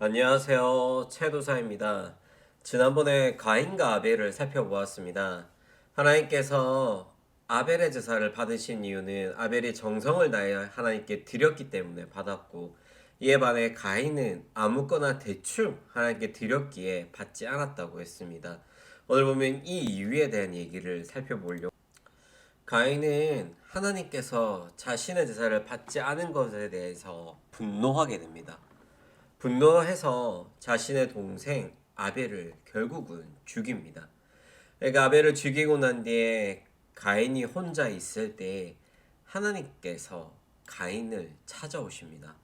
안녕하세요. 최도사입니다. 지난번에 가인과 아벨을 살펴보았습니다. 하나님께서 아벨의 제사를 받으신 이유는 아벨이 정성을 다해 하나님께 드렸기 때문에 받았고 이에 반해 가인은 아무거나 대충 하나님께 드렸기에 받지 않았다고 했습니다. 오늘 보면 이 이유에 대한 얘기를 살펴보려고 가인은 하나님께서 자신의 제사를 받지 않은 것에 대해서 분노하게 됩니다. 분노해서 자신의 동생 아벨을 결국은 죽입니다. 그러니까 아벨을 죽이고 난 뒤에 가인이 혼자 있을 때 하나님께서 가인을 찾아오십니다.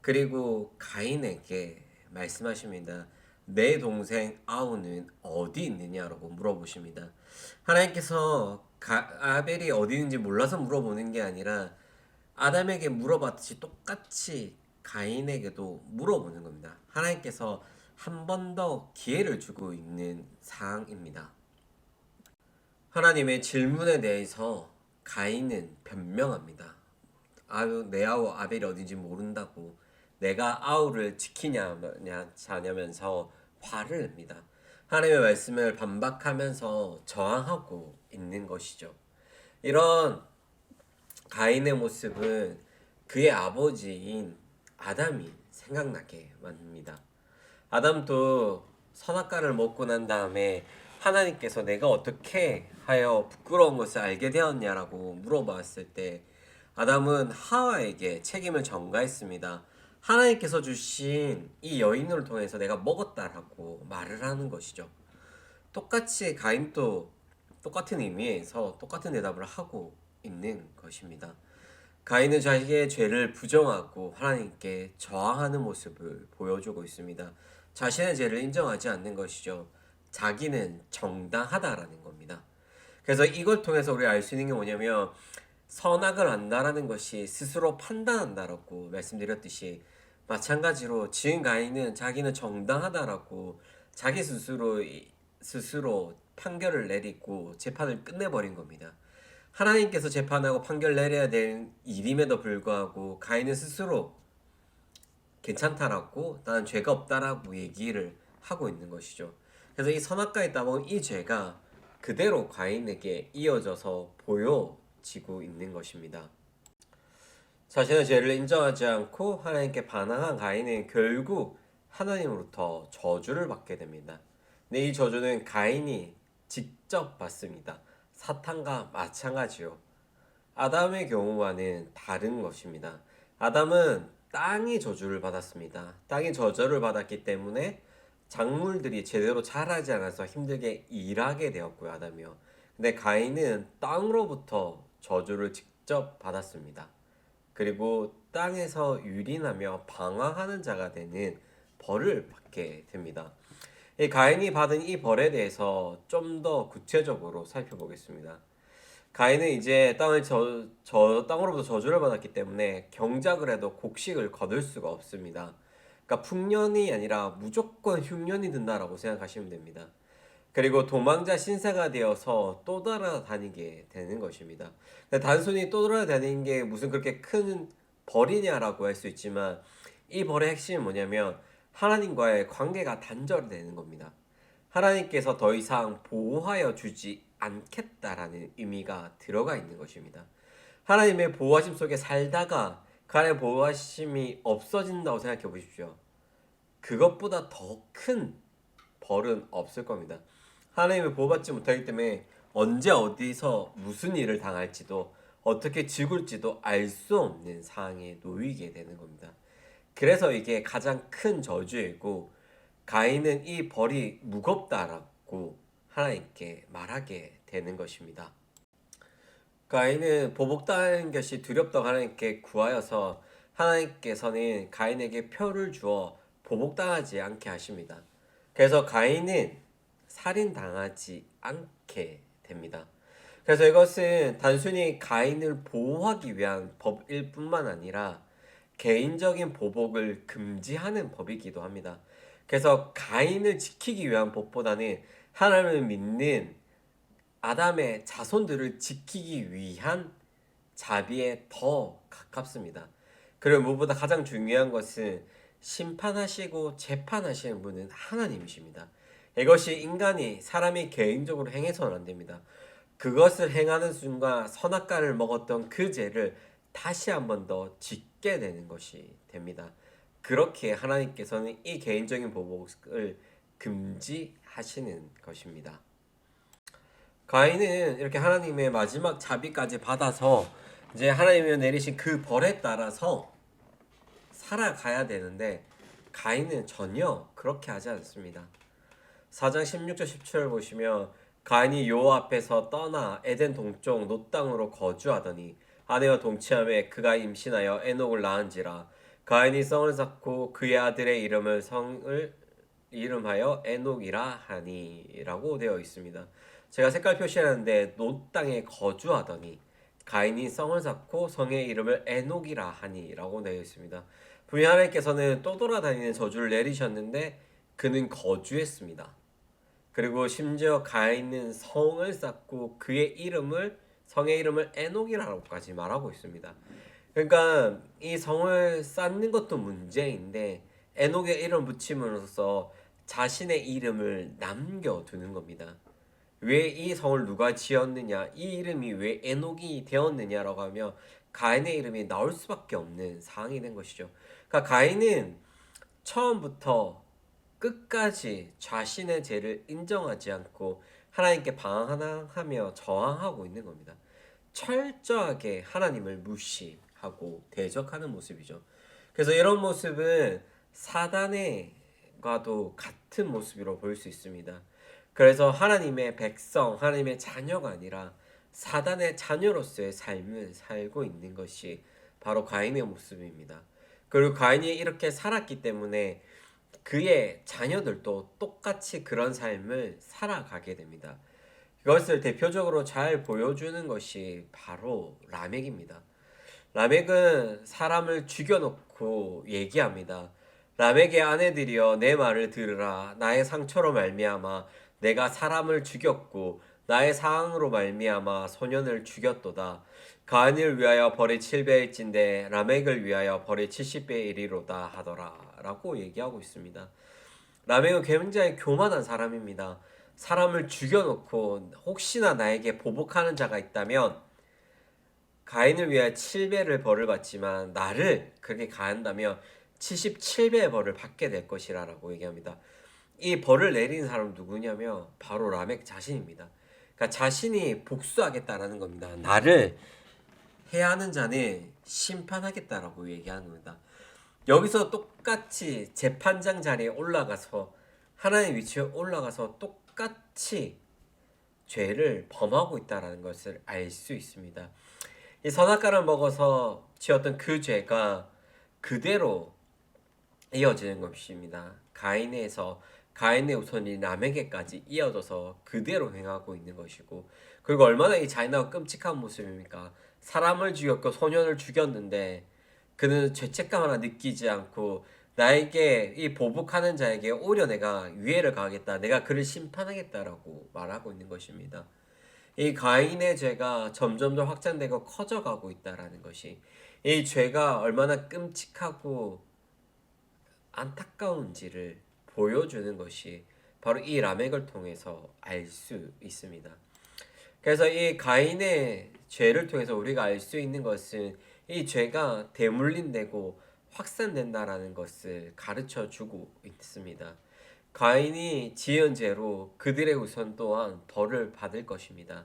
그리고 가인에게 말씀하십니다. 내 동생 아우는 어디 있느냐라고 물어보십니다. 하나님께서 가- 아벨이 어디 있는지 몰라서 물어보는 게 아니라 아담에게 물어봤듯이 똑같이 가인에게도 물어보는 겁니다. 하나님께서 한 번 더 기회를 주고 있는 상황입니다. 하나님의 질문에 대해서 가인은 변명합니다. 아유, 내 아우 아벨이 어딘지 모른다고 내가 아우를 지키냐 자냐면서 화를 냅니다. 하나님의 말씀을 반박하면서 저항하고 있는 것이죠. 이런 가인의 모습은 그의 아버지인 아담이 생각나게 만듭니다. 아담도 선악과를 먹고 난 다음에 하나님께서 내가 어떻게 하여 부끄러운 것을 알게 되었냐라고 물어봤을 때 아담은 하와에게 책임을 전가했습니다. 하나님께서 주신 이 여인을 통해서 내가 먹었다라고 말을 하는 것이죠. 똑같이 가인도 똑같은 의미에서 똑같은 대답을 하고 있는 것입니다. 가인은 자기의 죄를 부정하고 하나님께 저항하는 모습을 보여주고 있습니다. 자신의 죄를 인정하지 않는 것이죠. 자기는 정당하다라는 겁니다. 그래서 이걸 통해서 우리가 알 수 있는 게 뭐냐면 선악을 안다라는 것이 스스로 판단한다라고 말씀드렸듯이 마찬가지로 지은 가인은 자기는 정당하다라고 자기 스스로 스스로 판결을 내리고 재판을 끝내버린 겁니다. 하나님께서 재판하고 판결 내려야 될 일임에도 불구하고 가인은 스스로 괜찮다라고 나는 죄가 없다라고 얘기를 하고 있는 것이죠. 그래서 이 선악과에 따본 이 죄가 그대로 가인에게 이어져서 보여지고 있는 것입니다. 자신의 죄를 인정하지 않고 하나님께 반항한 가인은 결국 하나님으로부터 저주를 받게 됩니다. 근데 이 저주는 가인이 직접 받습니다. 사탄과 마찬가지요. 아담의 경우와는 다른 것입니다. 아담은 땅이 저주를 받았습니다. 땅이 저주를 받았기 때문에 작물들이 제대로 자라지 않아서 힘들게 일하게 되었고요, 아담이요. 근데 가인은 땅으로부터 저주를 직접 받았습니다. 그리고 땅에서 유린하며 방황하는 자가 되는 벌을 받게 됩니다. 이 가인이 받은 이 벌에 대해서 좀 더 구체적으로 살펴보겠습니다. 가인은 이제 땅을 저, 저 땅으로부터 저주를 받았기 때문에 경작을 해도 곡식을 거둘 수가 없습니다. 그러니까 풍년이 아니라 무조건 흉년이 든다라고 생각하시면 됩니다. 그리고 도망자 신세가 되어서 또 돌아다니게 되는 것입니다. 단순히 또 돌아다니는 게 무슨 그렇게 큰 벌이냐라고 할 수 있지만 이 벌의 핵심이 뭐냐면 하나님과의 관계가 단절되는 겁니다. 하나님께서 더 이상 보호하여 주지 않겠다라는 의미가 들어가 있는 것입니다. 하나님의 보호하심 속에 살다가 그 안에 보호하심이 없어진다고 생각해 보십시오. 그것보다 더 큰 벌은 없을 겁니다. 하나님의 보호받지 못하기 때문에 언제 어디서 무슨 일을 당할지도 어떻게 죽을지도 알 수 없는 상황에 놓이게 되는 겁니다. 그래서 이게 가장 큰 저주이고 가인은 이 벌이 무겁다라고 하나님께 말하게 되는 것입니다. 가인은 보복당하는 것이 두렵다고 하나님께 구하여서 하나님께서는 가인에게 표를 주어 보복당하지 않게 하십니다. 그래서 가인은 살인당하지 않게 됩니다. 그래서 이것은 단순히 가인을 보호하기 위한 법일 뿐만 아니라 개인적인 보복을 금지하는 법이기도 합니다. 그래서 가인을 지키기 위한 법보다는 하나님을 믿는 아담의 자손들을 지키기 위한 자비에 더 가깝습니다. 그리고 무엇보다 가장 중요한 것은 심판하시고 재판하시는 분은 하나님이십니다. 이것이 인간이 사람이 개인적으로 행해서는 안 됩니다. 그것을 행하는 순간 선악과를 먹었던 그 죄를 다시 한 번 더 짓게 되는 것이 됩니다. 그렇게 하나님께서는 이 개인적인 보복을 금지하시는 것입니다. 가인은 이렇게 하나님의 마지막 자비까지 받아서 이제 하나님이 내리신 그 벌에 따라서 살아가야 되는데 가인은 전혀 그렇게 하지 않습니다. 4장 16절 17절 보시면 가인이 요 앞에서 떠나 에덴 동쪽 노 땅으로 거주하더니 아내와 동침함에 그가 임신하여 에녹을 낳은지라 가인이 성을 쌓고 그의 아들의 이름을 성을 이름하여 에녹이라 하니라고 되어 있습니다. 제가 색깔 표시하는데 노 땅에 거주하더니 가인이 성을 쌓고 성의 이름을 에녹이라 하니라고 되어 있습니다. 분명 하나님께서는 또 돌아다니는 저주를 내리셨는데 그는 거주했습니다. 그리고 심지어 가인은 성을 쌓고 그의 이름을 성의 이름을 에녹이라고까지 말하고 있습니다. 그러니까 이 성을 쌓는 것도 문제인데 에녹의 이름 붙임으로써 자신의 이름을 남겨두는 겁니다. 왜 이 성을 누가 지었느냐, 이 이름이 왜 에녹이 되었느냐라고 하면 가인의 이름이 나올 수밖에 없는 상황이 된 것이죠. 그러니까 가인은 처음부터 끝까지 자신의 죄를 인정하지 않고 하나님께 방황하며 저항하고 있는 겁니다. 철저하게 하나님을 무시하고 대적하는 모습이죠. 그래서 이런 모습은 사단의과도 같은 모습으로 볼 수 있습니다. 그래서 하나님의 백성, 하나님의 자녀가 아니라 사단의 자녀로서의 삶을 살고 있는 것이 바로 가인의 모습입니다. 그리고 가인이 이렇게 살았기 때문에 그의 자녀들도 똑같이 그런 삶을 살아가게 됩니다. 이것을 대표적으로 잘 보여주는 것이 바로 라멕입니다. 라멕은 사람을 죽여놓고 얘기합니다. 라멕의 아내들이여 내 말을 들으라 나의 상처로 말미암아 내가 사람을 죽였고 나의 사항으로 말미암아 소년을 죽였도다. 가인을 위하여 벌이 7배일진데 라멕을 위하여 벌이 70배의 1이로다 하더라 라고 얘기하고 있습니다. 라멕은 굉장히 교만한 사람입니다. 사람을 죽여놓고 혹시나 나에게 보복하는 자가 있다면 가인을 위하여 7배를 벌을 받지만 나를 그렇게 가한다면 77배의 벌을 받게 될 것이라 라고 얘기합니다. 이 벌을 내리는 사람은 누구냐면 바로 라멕 자신입니다. 그러니까 자신이 복수하겠다라는 겁니다. 나를 해하는 자는 심판하겠다라고 얘기하는 겁니다. 여기서 똑같이 재판장 자리에 올라가서 하나님의 위치에 올라가서 똑같이 죄를 범하고 있다라는 것을 알 수 있습니다. 이 선악과를 먹어서 지었던 그 죄가 그대로 이어지는 것입니다. 가인에서 가인의 우선이 남에게까지 이어져서 그대로 행하고 있는 것이고 그리고 얼마나 이 잔인하고 끔찍한 모습입니까? 사람을 죽였고 소년을 죽였는데 그는 죄책감 하나 느끼지 않고 나에게 이 보복하는 자에게 오히려 내가 위해를 가하겠다. 내가 그를 심판하겠다라고 말하고 있는 것입니다. 이 가인의 죄가 점점 더 확장되고 커져가고 있다라는 것이 이 죄가 얼마나 끔찍하고 안타까운지를 보여주는 것이 바로 이 라멕을 통해서 알 수 있습니다. 그래서 이 가인의 죄를 통해서 우리가 알 수 있는 것은 이 죄가 대물림되고 확산된다라는 것을 가르쳐 주고 있습니다. 가인이 지은 죄로 그들의 우선 또한 벌을 받을 것입니다.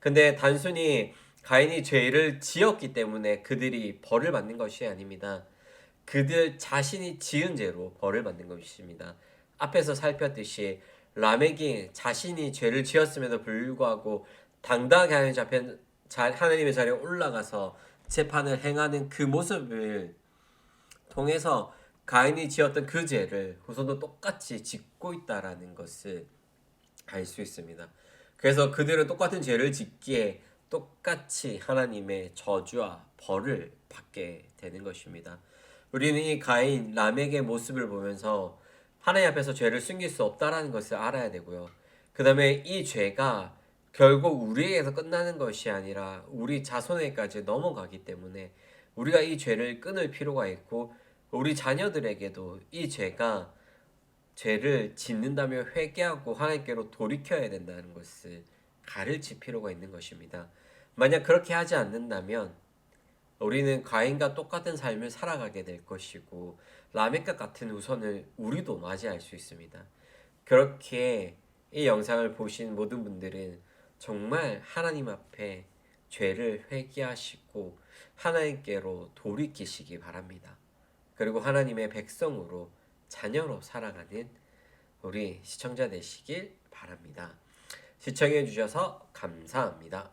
근데 단순히 가인이 죄를 지었기 때문에 그들이 벌을 받는 것이 아닙니다. 그들 자신이 지은 죄로 벌을 받는 것입니다. 앞에서 살폈듯이 라멕이 자신이 죄를 지었음에도 불구하고 당당하게 하나님의 자리에 올라가서 재판을 행하는 그 모습을 통해서 가인이 지었던 그 죄를 후손도 똑같이 짓고 있다라는 것을 알 수 있습니다. 그래서 그들은 똑같은 죄를 짓기에 똑같이 하나님의 저주와 벌을 받게 되는 것입니다. 우리는 이 가인 라멕의 모습을 보면서 하나님 앞에서 죄를 숨길 수 없다라는 것을 알아야 되고요. 그 다음에 이 죄가 결국 우리에게서 끝나는 것이 아니라 우리 자손에까지 넘어가기 때문에 우리가 이 죄를 끊을 필요가 있고 우리 자녀들에게도 이 죄가 죄를 짓는다며 회개하고 하나님께로 돌이켜야 된다는 것을 가르칠 필요가 있는 것입니다. 만약 그렇게 하지 않는다면 우리는 가인과 똑같은 삶을 살아가게 될 것이고 라멕과 같은 후손을 우리도 맞이할 수 있습니다. 그렇게 이 영상을 보신 모든 분들은 정말 하나님 앞에 죄를 회개하시고 하나님께로 돌이키시기 바랍니다. 그리고 하나님의 백성으로 자녀로 살아가는 우리 시청자 되시길 바랍니다. 시청해 주셔서 감사합니다.